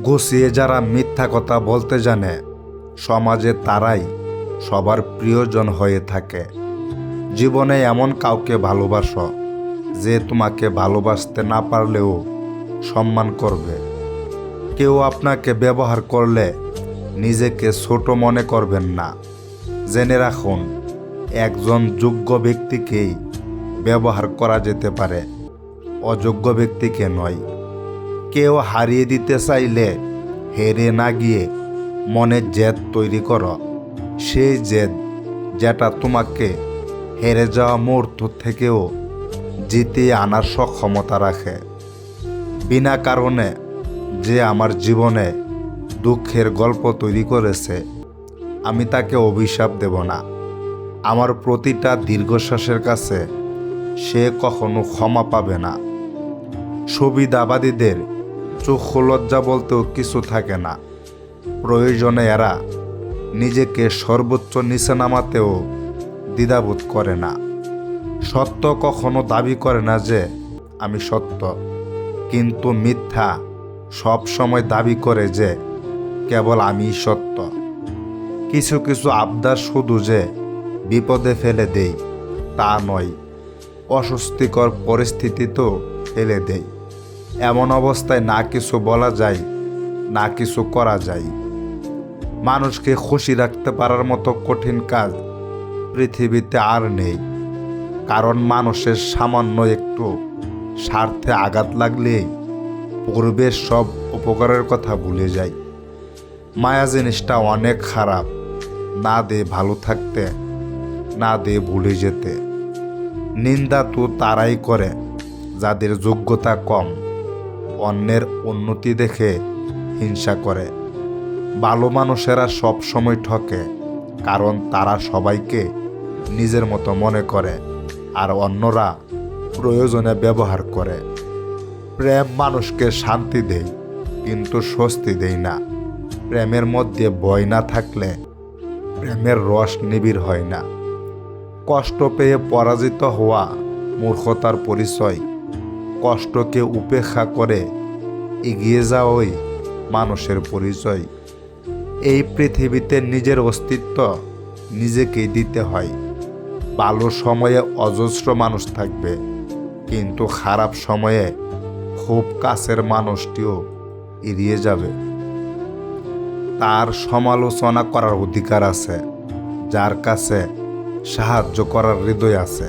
গুছিয়ে যারা মিথ্যা কথা বলতে জানে, সমাজে তারাই সবার প্রিয়জন হয়ে থাকে। জীবনে এমন কাউকে ভালোবাসো যে তোমাকে ভালোবাসতে না পারলেও সম্মান করবে। কেউ আপনাকে ব্যবহার করলে নিজেকে ছোট মনে করবেন না। জেনে রাখুন, একজন যোগ্য ব্যক্তিকেই ব্যবহার করা যেতে পারে। অযোগ্য ব্যক্তিকে নয় কেউ হারিয়ে দিতে চাইলে হেরে না গিয়ে মনে জেদ তৈরি করো। সেই জেদ যেটা তোমাকে হেরে যাওয়া মুহূর্ত থেকেও জিতে আনার সক্ষমতা রাখে। বিনা কারণে যে আমার জীবনে দুঃখের গল্প তৈরি করেছে, আমি তাকে অভিশাপ দেব না। আমার প্রতিটা দীর্ঘশ্বাসের কাছে সে কখনো ক্ষমা পাবে না। সুবিধাবাদীদের চক্ষু লজ্জা বলতেও কিছু থাকে না। প্রয়োজনে এরা নিজেকে সর্বোচ্চ নিচে নামাতেও দ্বিধাবোধ করে না। সত্য কখনো দাবি করে না যে, আমি সত্য। কিন্তু মিথ্যা সব সময় দাবি করে যে, কেবল আমি সত্য। কিছু কিছু আবদার শুধু যে, বিপদে ফেলে দেই। তা নয়, অস্বস্তিকর পরিস্থিতিতেও ফেলে দেই। এমন অবস্থায় না কিছু বলা যায়, না কিছু করা যায়। মানুষকে খুশি রাখতে পারার মতো কঠিন কাজ পৃথিবীতে আর নেই। কারণ মানুষের সামান্য একটু স্বার্থে আঘাত লাগলেই পূর্বের সব উপকারের কথা ভুলে যায়। মায়া জিনিসটা অনেক খারাপ, না দে ভালো থাকতে, না দে ভুলে যেতে। নিন্দা তো তারাই করে, যাদের যোগ্যতা কম। অন্যের উন্নতি দেখে হিংসা করে। ভালো মানুষেরা সব সময় ঠকে, কারণ তারা সবাইকে নিজের মতো মনে করে আর অন্যরা প্রয়োজনে ব্যবহার করে। প্রেম মানুষকে শান্তি দেয়, কিন্তু স্বস্তি দেয় না। প্রেমের মধ্যে ভয় না থাকলে প্রেমের রস নিবিড় হয় না। কষ্ট পেয়ে পরাজিত হওয়া মূর্খতার পরিচয় কষ্টকে উপেক্ষা করে এগিয়ে যাওয়াই মানুষের পরিচয়। এই পৃথিবীতে নিজের অস্তিত্ব নিজেকেই দিতে হয়। ভালো সময়ে অজস্র মানুষ থাকবে, কিন্তু খারাপ সময়ে খুব কাছের মানুষটিও এড়িয়ে যাবে। তার সমালোচনা করার অধিকার আছে, যার কাছে সাহায্য করার হৃদয় আছে।